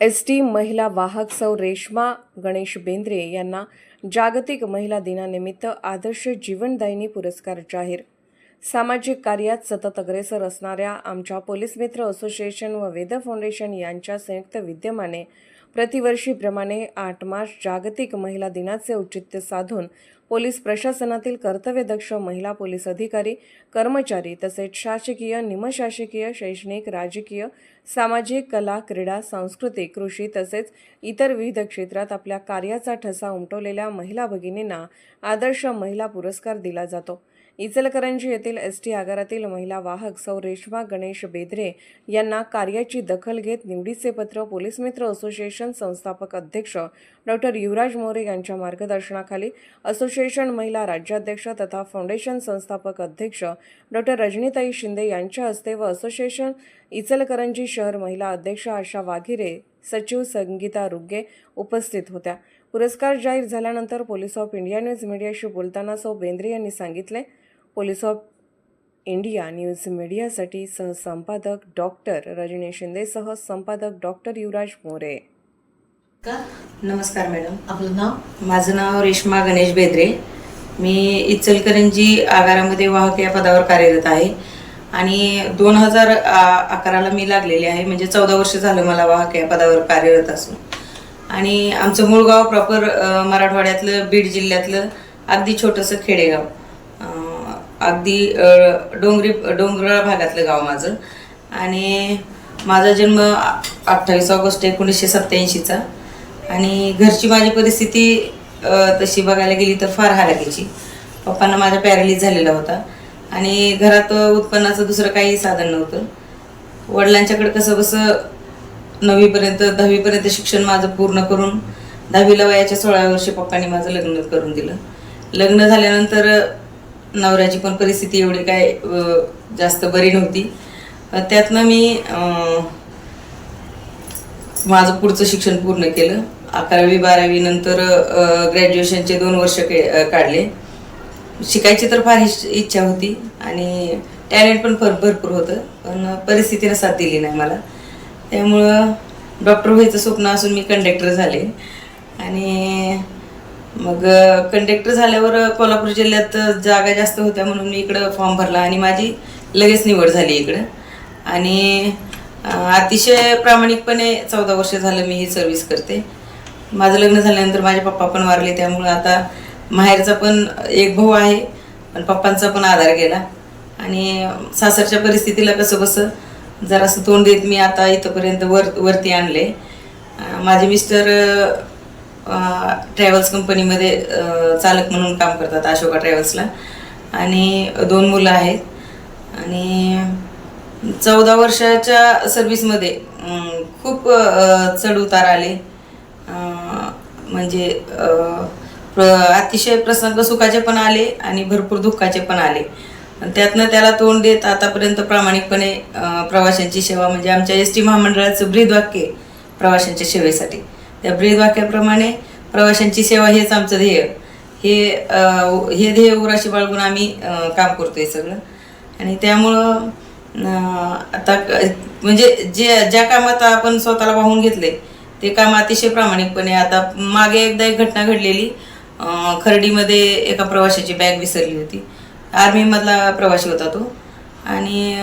S T महिला वाहक सौ रेश्मा गणेश बेंद्रे यांना जागतिक महिला दिनानिमित्त आदर्श जीवनदायिनी पुरस्कार जाहीर. सामाजिक कार्यात सतत अग्रेसर असणाऱ्या आमच्या पोलीस मित्र असोसिएशन व वेद फाउंडेशन यांच्या संयुक्त विद्यमाने प्रतिवर्षीप्रमाणे आठ मार्च जागतिक महिला दिनाचे औचित्य साधून पोलीस प्रशासनातील कर्तव्यदक्ष महिला पोलीस अधिकारी कर्मचारी तसेच शासकीय निमशासकीय शैक्षणिक राजकीय सामाजिक कला क्रीडा सांस्कृतिक कृषी तसेच इतर विविध क्षेत्रात आपल्या कार्याचा ठसा उमटवलेल्या महिला भगिनींना आदर्श महिला पुरस्कार दिला जातो. इचलकरंजी येथील एस टी आगारातील महिला वाहक सौ रेश्मा गणेश बेदरे यांना कार्याची दखल घेत निवडीचे पत्र पोलीस मित्र असोसिएशन संस्थापक अध्यक्ष डॉक्टर युवराज मोरे यांच्या मार्गदर्शनाखाली असोसिएशन महिला राज्याध्यक्ष तथा फाउंडेशन संस्थापक अध्यक्ष डॉक्टर रजनीताई शिंदे यांच्या हस्ते व असोसिएशन इचलकरंजी शहर महिला अध्यक्ष आशा वाघिरे सचिव संगीता रुग्गे उपस्थित होत्या. पुरस्कार जाहीर झाल्यानंतर पोलीस ऑफ इंडिया न्यूज मीडियाशी बोलताना सौ बेंद्रे यांनी सांगितले पोलीस ऑफ इंडिया न्यूज मीडियासाठी सहसंपादक डॉक्टर रजनी शिंदेसह संपादक डॉक्टर युवराज मोरे. का नमस्कार मॅडम आपलं नाव? माझं नाव रेश्मा गणेश बेद्रे. मी इचलकरंजी आगारामध्ये वाहक या पदावर कार्यरत आहे. आणि दोन हजार अकराला मी लागलेली आहे. म्हणजे चौदा वर्ष झालं मला वाहक या पदावर कार्यरत असून. आणि आमचं मूळ गाव प्रॉपर मराठवाड्यातलं बीड जिल्ह्यातलं अगदी छोटंसं खेडेगाव. अगदी डोंगरी डोंगराळ भागातलं गाव माझं. आणि माझा जन्म अठ्ठावीस ऑगस्ट एकोणीसशे सत्त्याऐंशीचा. आणि घरची माझी परिस्थिती तशी बघायला गेली तर फार हालाकीची. पप्पांना माझा पॅरालिस झालेला होता. आणि घरात उत्पन्नाचं दुसरं काही साधन नव्हतं. वडिलांच्याकडे कसं कसं नववीपर्यंत दहावीपर्यंत शिक्षण माझं पूर्ण करून दहावीला वयाच्या सोळाव्या वर्षी पप्पांनी माझं लग्न करून दिलं. लग्न झाल्यानंतर नवऱ्याची पण परिस्थिती एवढी काय जास्त बरी नव्हती. त्यातनं मी माझं पुढचं शिक्षण पूर्ण केलं. अकरावी बारावी नंतर ग्रॅज्युएशनचे दोन वर्ष के काढले. शिकायची तर फार इच्छा होती आणि टॅलेंट पण भर भरपूर होतं पण परिस्थितीनं साथ दिली नाही मला. त्यामुळं डॉक्टर व्हायचं स्वप्न असून मी कंडक्टर झाले. आणि मग कंडक्टर झाल्यावर कोल्हापूर जिल्ह्यात जागा जास्त होत्या म्हणून मी इकडं फॉर्म भरला आणि माझी लगेच निवड झाली इकडं. आणि अतिशय प्रामाणिकपणे चौदा वर्ष झालं मी ही सर्व्हिस करते. माझं लग्न झाल्यानंतर माझे पप्पा पण वारले त्यामुळं आता माहेरचा पण एक भाऊ आहे पण पप्पांचा पण आधार गेला. आणि सासरच्या परिस्थितीला कसं बसं जरासं तोंड देत मी आता इथंपर्यंत वर वरती आणले. माझे मिस्टर ट्रॅव्हल्स कंपनीमध्ये चालक म्हणून काम करतात अशोका ट्रॅव्हल्सला आणि दोन मुलं आहेत. आणि चौदा वर्षाच्या सर्व्हिसमध्ये खूप चढउतार चढ उतार आले. म्हणजे प्र- अतिशय प्रसंग सुखाचे पण आले आणि भरपूर दुःखाचे पण आले. त्यातनं त्याला तोंड देत आतापर्यंत प्रामाणिकपणे प्रवाशांची सेवा म्हणजे आमच्या एस टी महामंडळाचं ब्रीदवाक्य आहे प्रवाशांच्या सेवेसाठी. त्या ब्रीदवाक्याप्रमाणे प्रवाशांची सेवा हेच आमचं ध्येय. हे हे ध्येय उराशी बाळगून आम्ही काम काम करतोय सगळं. आणि त्यामुळं आता म्हणजे जे ज्या कामात आपण स्वतःला वाहून घेतले ते काम अतिशय प्रामाणिकपणे आता मागे एकदा एक घटना घडलेली. खर्डीमध्ये एका प्रवाशाची बॅग विसरली होती. आर्मीमधला प्रवासी होता तो. आणि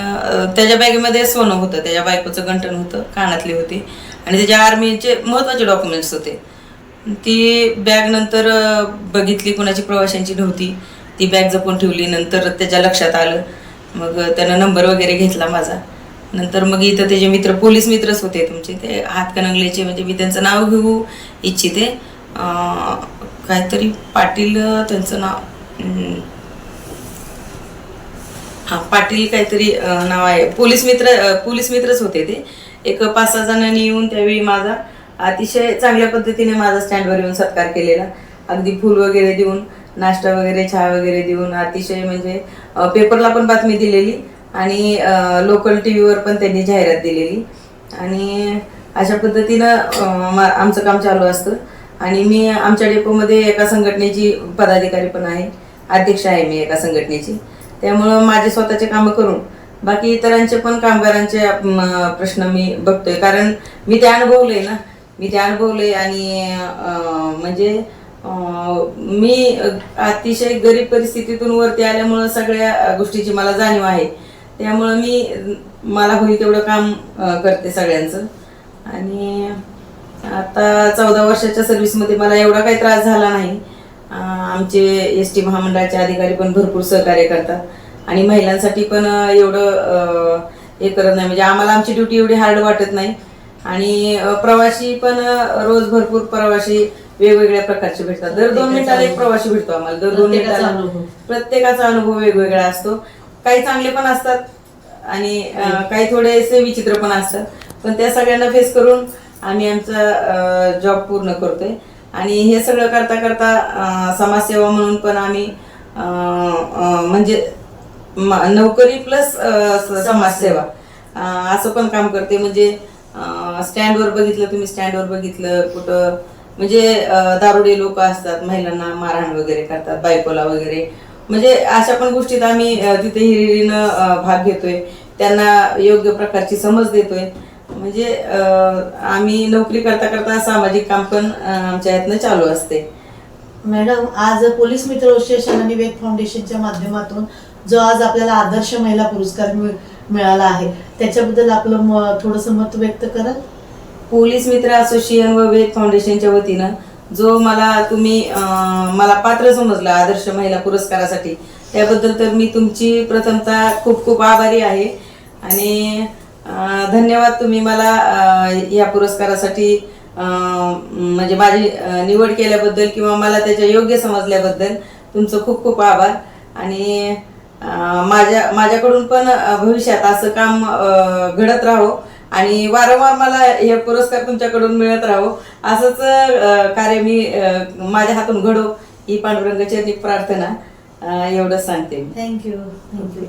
त्याच्या बॅगेमध्ये सोनं होतं त्याच्या बायकोचं गंठण होतं कानातले होते. आणि त्याच्या आर्मीचे महत्त्वाचे डॉक्युमेंट्स होते. ती बॅग नंतर बघितली कुणाची प्रवाशांची नव्हती. ती बॅग जपून ठेवली नंतर त्याच्या लक्षात आलं. मग त्यानं नंबर वगैरे घेतला माझा. नंतर मग इथं त्याचे मित्र पोलीस मित्रच होते तुमचे. ते हातकणंगलेचे म्हणजे मी त्यांचं नाव घेऊ इच्छिते. काहीतरी पाटील त्यांचं नाव हा पाटील काहीतरी नाव आहे. पोलीस मित्र पोलीस मित्रच होते ते. एक पाच सहा जणांनी येऊन त्यावेळी माझा अतिशय चांगल्या पद्धतीने माझा स्टँडवर येऊन सत्कार केलेला. अगदी फूल वगैरे देऊन नाश्ता वगैरे चहा वगैरे देऊन अतिशय म्हणजे पेपरला पण बातमी दिलेली आणि लोकल टी व्हीवर पण त्यांनी जाहिरात दिलेली. आणि अशा पद्धतीनं मा- आमचं काम चालू असतं. आणि मी आमच्या डेपोमध्ये एका संघटनेची पदाधिकारी पण आहे. अध्यक्ष आहे मी एका संघटनेची. त्यामुळं माझे स्वतःचे कामं करून. बाकी इतरांचे पण कामगारांचे प्रश्न मी बघतोय. कारण मी ते अनुभवले ना. मी ते अनुभवले आणि म्हणजे मी अतिशय गरीब परिस्थितीतून वरती आल्यामुळं सगळ्या गोष्टीची मला जाणीव आहे. त्यामुळं मी मला होईल तेवढं काम करते सगळ्यांचं. आणि आता चौदा वर्षाच्या सर्व्हिसमध्ये मला एवढा काही त्रास झाला नाही. आमचे एस टी महामंडळाचे अधिकारी पण भरपूर सहकार्य करतात. आणि महिलांसाठी पण एवढं हे करत नाही. म्हणजे आम्हाला आमची ड्युटी एवढी हार्ड वाटत नाही. आणि प्रवासी पण रोज भरपूर प्रवासी वेगवेगळ्या प्रकारचे भेटतात. दर दोन मिनिटाला एक प्रवासी भेटतो आम्हाला. दर दोन मिनिटाला अनुभव. प्रत्येकाचा अनुभव वेगवेगळा असतो. काही चांगले पण असतात आणि काही थोडेसे विचित्र पण असतात. पण त्या सगळ्यांना फेस करून आम्ही आमचा जॉब पूर्ण करतोय. आणि हे सगळं करता करता समाजसेवा म्हणून पण आम्ही म्हणजे नोकरी प्लस समाजसेवा. असं पण काम करते. म्हणजे स्टँडवर बघितलं तुम्ही स्टँडवर बघितलं कुठं म्हणजे दारुडे लोक असतात महिलांना मारहाण वगैरे करतात बायकोला वगैरे. म्हणजे अशा पण गोष्टीत आम्ही तिथे हिरिरीनं भाग घेतोय. त्यांना योग्य प्रकारची समज देतोय. म्हणजे आम्ही नोकरी करता करता सामाजिक काम पण आमच्या यातनं चालू असते. मॅडम आज पोलीस मित्र असोसिएशन आणि वेद फाउंडेशनच्या माध्यमातून जो आज आपल्याला आदर्श महिला पुरस्कार मिळ- मिळाला आहे त्याच्याबद्दल आपलं थोडंसं मत व्यक्त कराल? पोलीस मित्र असोसिएशन व वेद फाउंडेशनच्या वतीनं जो मला तुम्ही मला पात्र समजला आदर्श महिला पुरस्कारासाठी त्याबद्दल तर मी तुमची प्रथमतः खूप खूप आभारी आहे. आणि धन्यवाद तुम्ही मला या पुरस्कारासाठी म्हणजे माझी निवड केल्याबद्दल किंवा मला त्याच्या योग्य समजल्याबद्दल तुमचं खूप खूप आभार. आणि माझ्या माझ्याकडून पण भविष्यात असं काम घडत राहो आणि वारंवार मला हे पुरस्कार तुमच्याकडून मिळत राहो. असंच कार्य मी माझ्या हातून घडो ही पांडुरंगाची प्रार्थना एवढंच सांगते थँक्यू थँक्यू